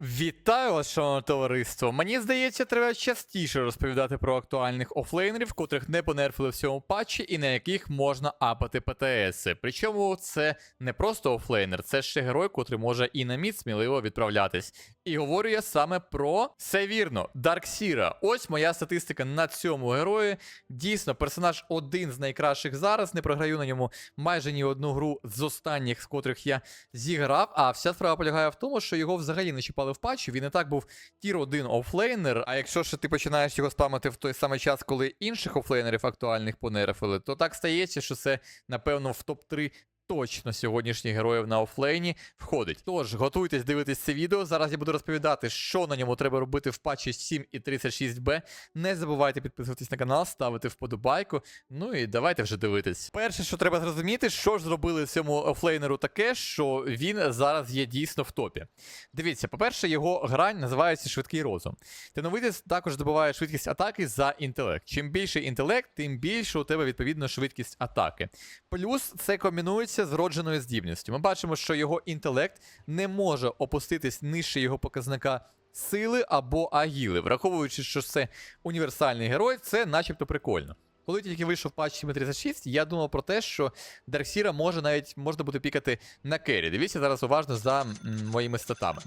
Вітаю вас, шановне товариство. Мені здається, треба частіше розповідати про актуальних офлейнерів, котрих не понерфили в цьому патчі і на яких можна апати ПТС. Причому це не просто офлейнер, це ще герой, котрий може і на мід сміливо відправлятись. І говорю я саме про все вірно, Дарксіра. Ось моя статистика на цьому герої. Дійсно, персонаж один з найкращих зараз. Не програю на ньому майже ні одну гру з останніх, з котрих я зіграв. А вся справа полягає в тому, що його взагалі не чіпали в патчі. Він і так був тір 1 офлейнер. А якщо ще ти починаєш його спамити в той самий час, коли інших офлейнерів актуальних понерфили, то так стається, що це, напевно, в топ-3 точно сьогоднішніх героїв на офлейні входить. Тож, готуйтесь дивитись це відео. Зараз я буду розповідати, що на ньому треба робити в патчі 7 і 36Б. Не забувайте підписуватись на канал, ставити вподобайку. Ну і давайте вже дивитись. Перше, що треба зрозуміти, що ж зробили цьому офлейнеру таке, що він зараз є дійсно в топі. Дивіться, по-перше, його грань називається швидкий розум. Теновидець також здобуває швидкість атаки за інтелект. Чим більший інтелект, тим більше у тебе відповідно швидкість атаки. Плюс це комбінується з вродженою здібністю. Ми бачимо, що його інтелект не може опуститись нижче його показника. Сили або агіли, враховуючи, що це універсальний герой, це начебто прикольно. Коли тільки вийшов патч 736, я думав про те, що Дарксіра може навіть можна буде пікати на кері. Дивіться зараз уважно за моїми статами.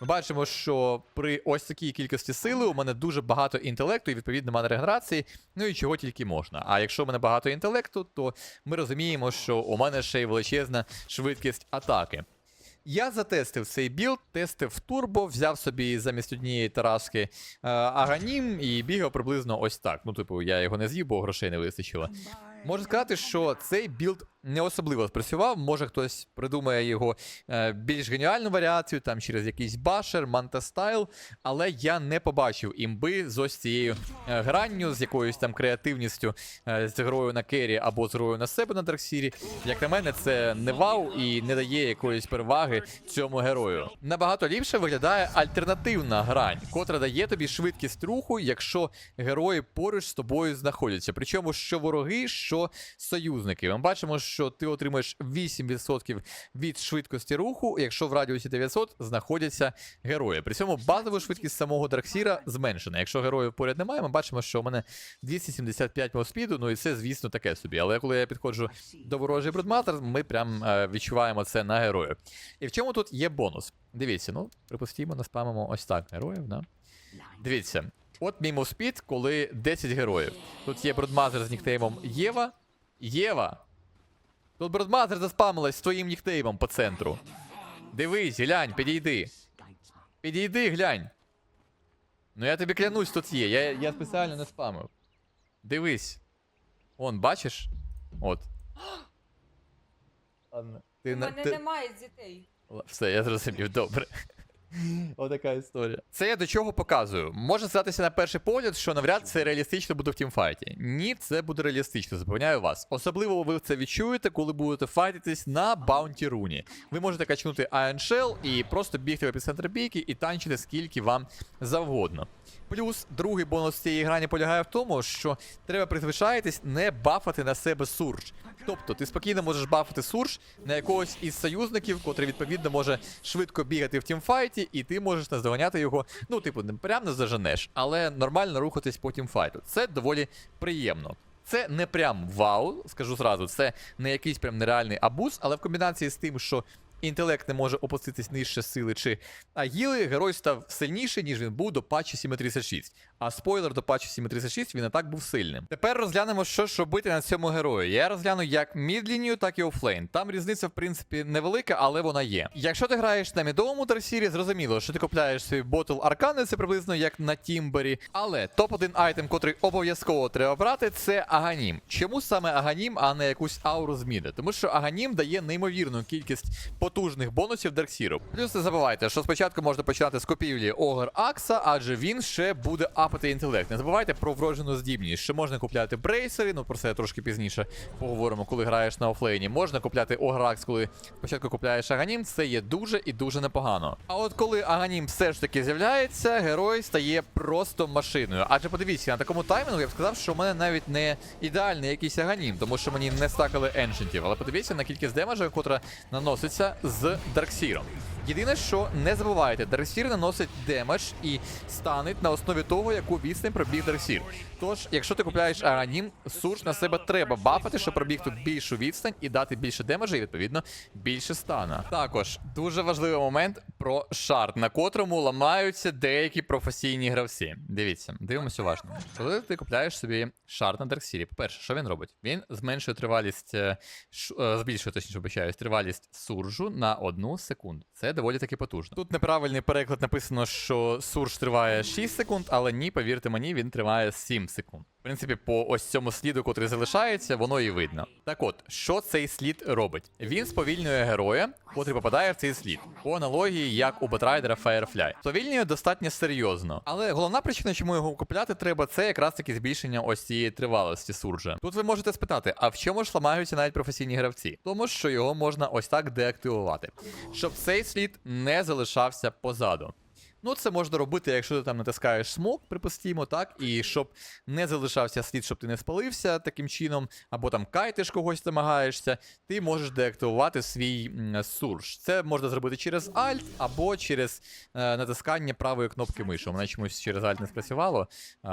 Ми бачимо, що при ось такій кількості сили у мене дуже багато інтелекту і відповідно немає регенерації, ну і чого тільки можна. А якщо у мене багато інтелекту, то ми розуміємо, що у мене ще й величезна швидкість атаки. Я затестив цей білд, тестив турбо, взяв собі замість однієї тараски е, аганім і бігав приблизно ось так. Ну, типу, я його не з'їв, бо грошей не вистачило. Можу сказати, що цей білд не особливо спрацював. Може хтось придумає його е, більш геніальну варіацію, там через якийсь башер, мантастайл, але я не побачив імби з ось цією е, гранню, з якоюсь там креативністю е, з грою на кері або з грою на себе на Дарксірі. Як на мене, це не вау і не дає якоїсь переваги цьому герою. Набагато ліпше виглядає альтернативна грань, котра дає тобі швидкість руху, якщо герої поруч з тобою знаходяться. Причому що вороги, що союзники. Ми бачимо, що ти отримаєш 8% від швидкості руху, якщо в радіусі 900 знаходяться герої. При цьому базову швидкість самого Дарксіра зменшена. Якщо героїв поряд немає, ми бачимо, що у мене 275 мовспіду, ну і це, звісно, таке собі. Але коли я підходжу до ворожий брудматер, ми прям е, відчуваємо це на герою. І в чому тут є бонус? Дивіться, ну, припустімо, наспамимо ось так героїв, да? Дивіться. От мій мовспід, коли 10 героїв. Тут є брудмазер з нікнеймом Єва. Єва! Тут Бродмазер заспамилась з твоїм нікнеймом по центру. Дивись, глянь, підійди. Підійди, глянь. Ну я тобі клянусь, тут є. Я, я спеціально не спамив. Дивись. Он, бачиш? От. Ладно. Ти, У на- мене ти... немає дітей. Все, я зрозумів, добре. Отака історія. Це я до чого показую. Може здатися на перший погляд, що навряд це реалістично буде в тімфайті. Ні, це буде реалістично, запевняю вас. Особливо ви це відчуєте, коли будете файтитись на баунті руні. Ви можете качнути Iron Shell і просто бігти в епіцентр бійки і танчити скільки вам завгодно. Плюс другий бонус цієї грані полягає в тому, що треба призвичаїтись не бафати на себе сурж. Тобто ти спокійно можеш бафати сурж на якогось із союзників, котрий відповідно може швидко бігати в тімфайті, і ти можеш наздоганяти його. Ну, типу, не прям не заженеш, але нормально рухатись потім файту. Це доволі приємно. Це не прям вау, скажу зразу, це не якийсь прям нереальний абуз, але в комбінації з тим, що інтелект не може опуститись нижче сили чи агіли, герой став сильніший, ніж він був до патчі 736. А спойлер до патчі 736 він і так був сильним. Тепер розглянемо, що ж робити на цьому герої. Я розгляну як мідлінію, так і офлейн. Там різниця, в принципі, невелика, але вона є. Якщо ти граєш на мідовому тарсірі, зрозуміло, що ти купляєш свій ботл аркани, це приблизно як на Тімбері. Але топ-1 айтем, котрий обов'язково треба брати, це Аганім. Чому саме Аганім, а не якусь ауру з міда? Тому що Аганім дає неймовірну кількість потужних бонусів Дарксіру. Плюс не забувайте, що спочатку можна починати з купівлі Огр Акса, адже він ще буде апати інтелект. Не забувайте про вроджену здібність. Ще можна купляти брейсери, ну про це трошки пізніше поговоримо, коли граєш на офлейні. Можна купляти Огр Акс, коли спочатку купляєш Аганім, це є дуже і дуже непогано. А от коли Аганім все ж таки з'являється, герой стає просто машиною. Адже подивіться, на такому таймінгу я б сказав, що у мене навіть не ідеальний якийсь Аганім, тому що мені не стакали еншентів. Але подивіться на кількість демеджа, котра наноситься з Дарксіром. Єдине, що не забувайте, Дарксір наносить демедж і станеть на основі того, яку відстань пробіг Дарксір. Тож, якщо ти купляєш Аганім, Сурж на себе треба бафати, щоб пробігти більшу відстань і дати більше демеджа, і відповідно більше стана. Також дуже важливий момент про шарт, на котрому ламаються деякі професійні гравці. Дивіться, дивимося уважно. Коли ти купляєш собі шарт на Дарксірі, по-перше, що він робить? Він зменшує тривалість, е, е, збільшує, точніше, обичаюсь, тривалість суржу на одну секунду. Це доволі таки потужно. Тут неправильний переклад написано, що сурж триває 6 секунд, але ні, повірте мені, він триває 7 секунд. Принципі, по ось цьому сліду, котрий залишається, воно і видно. Так от, що цей слід робить? Він сповільнює героя, котрий попадає в цей слід. По аналогії, як у Бетрайдера Firefly. Сповільнює достатньо серйозно. Але головна причина, чому його купляти треба, це якраз таки збільшення ось цієї тривалості суржа. Тут ви можете спитати, а в чому ж ламаються навіть професійні гравці? Тому що його можна ось так деактивувати, щоб цей слід не залишався позаду. Ну, це можна робити, якщо ти там натискаєш смок, припустімо, так, і щоб не залишався слід, щоб ти не спалився таким чином, або там кайтиш когось намагаєшся, ти можеш деактивувати свій сурж. Це можна зробити через Alt або через е, натискання правої кнопки миші. У мене чомусь через Alt не спрацювало. А,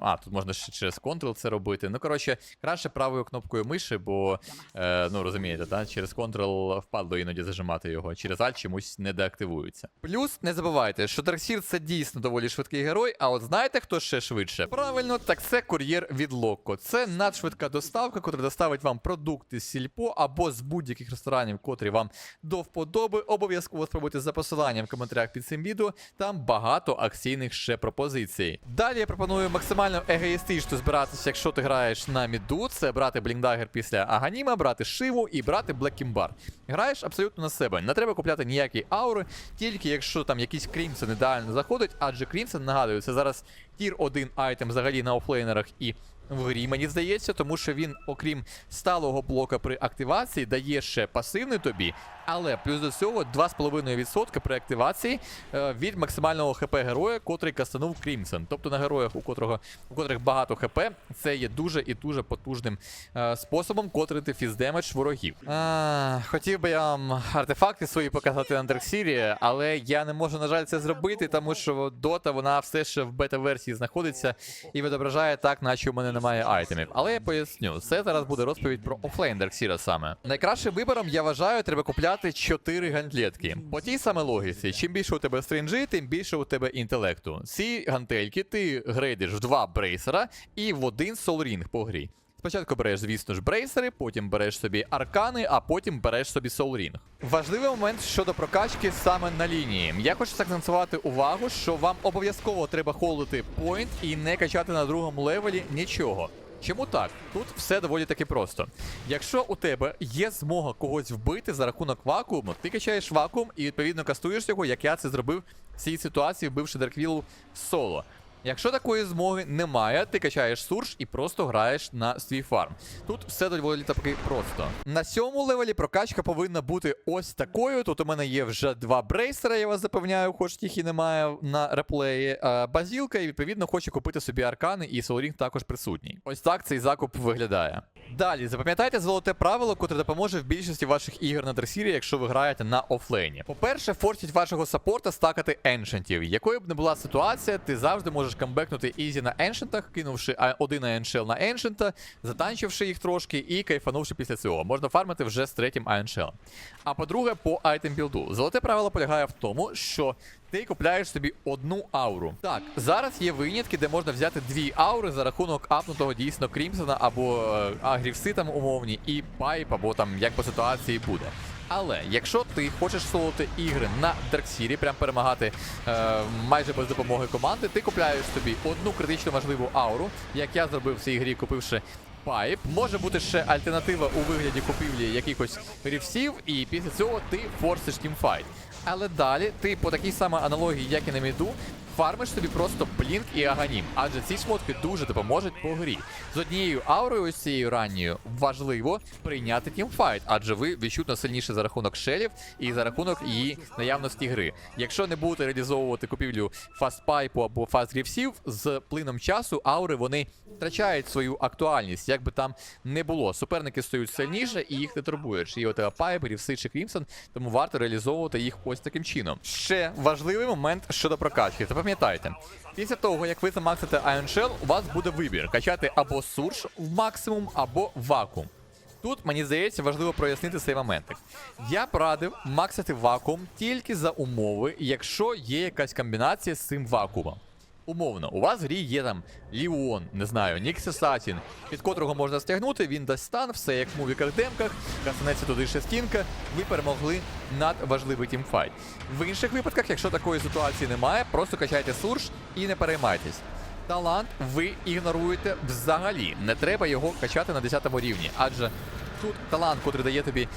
а, тут можна ще через Ctrl це робити. Ну, коротше, краще правою кнопкою миші, бо, е, ну розумієте, та, через Ctrl впадло іноді зажимати його, через Alt чомусь не деактивується. Плюс не забувайте, що Дарксір це дійсно доволі швидкий герой. А от знаєте, хто ще швидше? Правильно, так це кур'єр від Локко. Це надшвидка доставка, котра доставить вам продукти з сільпо або з будь-яких ресторанів, котрі вам до вподоби. Обов'язково спробуйте за посиланням в коментарях під цим відео. Там багато акційних ще пропозицій. Далі я пропоную максимально егоїстично збиратися, якщо ти граєш на міду. Це брати Блінкдагер після Аганіма, брати Шиву і брати Блекімбар. Граєш абсолютно на себе. Не треба купляти ніякі аури, тільки якщо там якийсь Крімсон ідеально заходить, адже Крімсон, нагадую, це зараз тір 1 айтем взагалі на офлейнерах і в грі, мені здається, тому що він, окрім сталого блока при активації, дає ще пасивний тобі, але плюс до цього 2,5% при активації е, від максимального ХП героя, котрий кастанув Крімсон. Тобто на героях, у котрого у котрих багато ХП, це є дуже і дуже потужним е, способом котрити фіздемедж ворогів. А, хотів би я вам артефакти свої показати на Дарксірі, але я не можу, на жаль, це зробити, тому що Дота вона все ще в бета-версії знаходиться і відображає так, наче у мене немає айтемів. Але я поясню, це зараз буде розповідь про офлейн Дарксіра саме. Найкращим вибором, я вважаю, треба купляти 4 гантлетки. По тій самій логіці, чим більше у тебе стрінджі, тим більше у тебе інтелекту. Ці гантельки ти грейдиш в два брейсера і в один солрінг по грі. Спочатку береш, звісно ж, брейсери, потім береш собі аркани, а потім береш собі соулрінг. Важливий момент щодо прокачки саме на лінії. Я хочу закцентувати увагу, що вам обов'язково треба холдити поінт і не качати на другому левелі нічого. Чому так? Тут все доволі таки просто. Якщо у тебе є змога когось вбити за рахунок вакууму, ти качаєш вакуум і відповідно кастуєш його, як я це зробив в цій ситуації, вбивши Дарквілу соло. Якщо такої змоги немає, ти качаєш сурж і просто граєш на свій фарм. Тут все доволі таки просто. На сьомому левелі прокачка повинна бути ось такою. Тут у мене є вже два брейсера, я вас запевняю, хоч їх і немає на реплеї. Базілка, і відповідно хоче купити собі аркани, і Солрінг також присутній. Ось так цей закуп виглядає. Далі, запам'ятайте золоте правило, котре допоможе в більшості ваших ігор на дресірі, якщо ви граєте на офлейні. По-перше, форсіть вашого саппорта стакати еншентів. Якою б не була ситуація, ти завжди можеш камбекнути ізі на еншентах, кинувши один еншел на еншента, затанчивши їх трошки і кайфанувши після цього. Можна фармити вже з третім еншелом. А по-друге, по айтем білду. Золоте правило полягає в тому, що ти купляєш собі одну ауру. Так, зараз є винятки, де можна взяти дві аури за рахунок апнутого дійсно Крімсона або е, агрівси там умовні, і пайп, або там як по ситуації буде. Але якщо ти хочеш солоти ігри на Дарксірі, прям перемагати е, майже без допомоги команди, ти купляєш собі одну критично важливу ауру, як я зробив в цій грі, купивши пайп. Може бути ще альтернатива у вигляді купівлі якихось рівсів, і після цього ти форсиш тімфайт. Але далі ти по такій самій аналогії, як і на міду, фармиш собі просто блінк і аганім, адже ці шмотки дуже допоможуть по грі. З однією аурою, ось цією ранньою, важливо прийняти тімфайт, адже ви відчутно сильніше за рахунок шелів і за рахунок її наявності гри. Якщо не будете реалізовувати купівлю фастпайпу або фастгрівсів, з плином часу аури вони втрачають свою актуальність, як би там не було. Суперники стають сильніше і їх не турбуєш. І от Пайпер, і Все чи Крімсон, тому варто реалізовувати їх ось таким чином. Ще важливий момент щодо прокачки. Запам'ятайте, після того, як ви замаксите Iron Shell, у вас буде вибір качати або сурж в максимум, або вакуум. Тут мені здається важливо прояснити цей моментик. Я б максити вакуум тільки за умови, якщо є якась комбінація з цим вакуумом. Умовно, у вас в грі є там Ліон, не знаю, Нікс Асасін, під котрого можна стягнути, він дасть стан, все як в мувіках демках, кастанеться туди шестінка, ви перемогли надважливий тімфайт. В інших випадках, якщо такої ситуації немає, просто качайте сурж і не переймайтесь. Талант ви ігноруєте взагалі. Не треба його качати на 10 рівні, адже тут талант, котрий дає тобі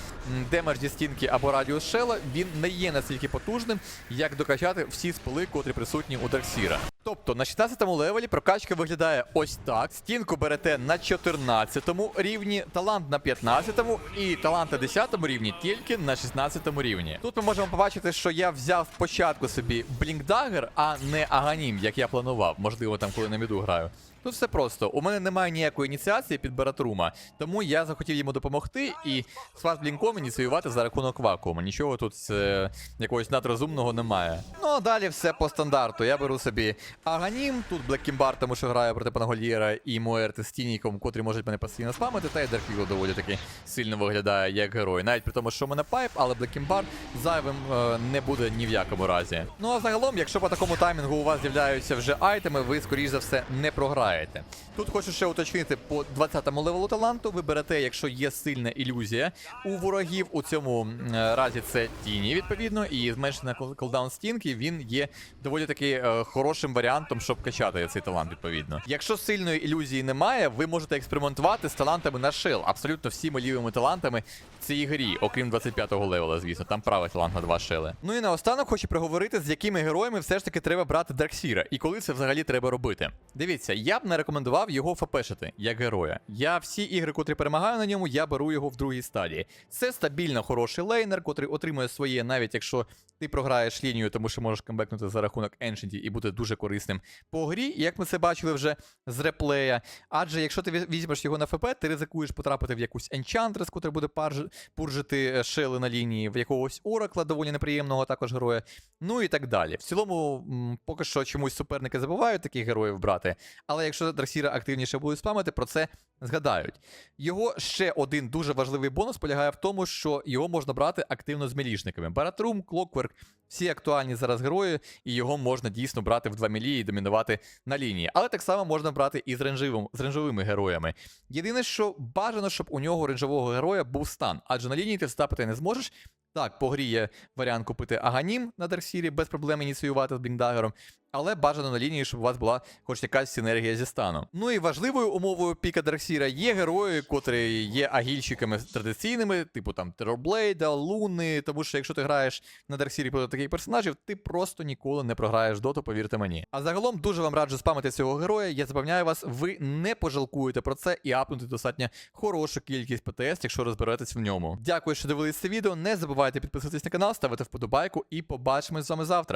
демедж зі стінки або радіус шела, він не є настільки потужним, як докачати всі спили, котрі присутні у Дарксіра. Тобто на 16-му левелі прокачка виглядає ось так. Стінку берете на 14-му рівні, талант на 15-му і талант на 10-му рівні тільки на 16-му рівні. Тут ми можемо побачити, що я взяв спочатку собі Блінкдагер, а не Аганім, як я планував. Можливо, там коли на міду граю. Тут все просто. У мене немає ніякої ініціації під Баратрума, тому я захотів йому допомогти і з блінком ініціювати за рахунок вакуума. Нічого тут е, якогось надрозумного немає. Ну а далі все по стандарту. Я беру собі Аганім, тут Блеккімбар, тому що граю проти Пангольєра і Муерти з Тініком, котрі можуть мене постійно спамити, та й Дерквіло доволі таки сильно виглядає як герой. Навіть при тому, що в мене пайп, але Блеккімбар зайвим е, не буде ні в якому разі. Ну а загалом, якщо по такому таймінгу у вас з'являються вже айтеми, ви скоріш за все не програєте. Тут хочу ще уточнити по 20-му левелу таланту. Ви берете, якщо є сильна ілюзія у ворогів. У цьому разі це тіні, відповідно, і зменшена колдаун стінки він є доволі таки е, хорошим варіантом, щоб качати цей талант, відповідно. Якщо сильної ілюзії немає, ви можете експериментувати з талантами на шил. Абсолютно всіми лівими талантами в цій грі, окрім 25-го левела, звісно, там правий талант на два шили. Ну і наостанок хочу проговорити, з якими героями все ж таки треба брати Дарксіра, і коли це взагалі треба робити. Дивіться, я не рекомендував його фапешити як героя. Я всі ігри, котрі перемагаю на ньому, я беру його в другій стадії. Це стабільно хороший лейнер, котрий отримує своє, навіть якщо ти програєш лінію, тому що можеш камбекнути за рахунок Ancient і бути дуже корисним по грі, як ми це бачили вже з реплея. Адже якщо ти візьмеш його на ФП, ти ризикуєш потрапити в якусь Enchantress, котра буде пуржити е, шили на лінії, в якогось Оракла, доволі неприємного також героя. Ну і так далі. В цілому, поки що чомусь суперники забувають таких героїв брати. Але якщо Драксіра активніше будуть спамити, про це згадають. Його ще один дуже важливий бонус полягає в тому, що його можна брати активно з мілішниками. Баратрум, Клокверк, всі актуальні зараз герої, і його можна дійсно брати в 2 мілі і домінувати на лінії. Але так само можна брати і з, ренживим, з ренжовими героями. Єдине, що бажано, щоб у нього ренжового героя був стан, адже на лінії ти встапити не зможеш. Так, по грі є варіант купити Аганім на Дарксірі, без проблем ініціювати з Блінкдагером, але бажано на лінії, щоб у вас була хоч якась синергія зі станом. Ну і важливою умовою піка Дарксіра є герої, котрі є агільщиками традиційними, типу там Терорблейда, Луни. Тому що якщо ти граєш на Дарксірі проти таких персонажів, ти просто ніколи не програєш доту, повірте мені. А загалом дуже вам раджу спамити цього героя. Я запевняю вас, ви не пожалкуєте про це і апнути достатньо хорошу кількість ПТС, якщо розберетесь в ньому. Дякую, що дивились це відео. Не забувайте підписуватись на канал, ставити вподобайку і побачимось з вами завтра.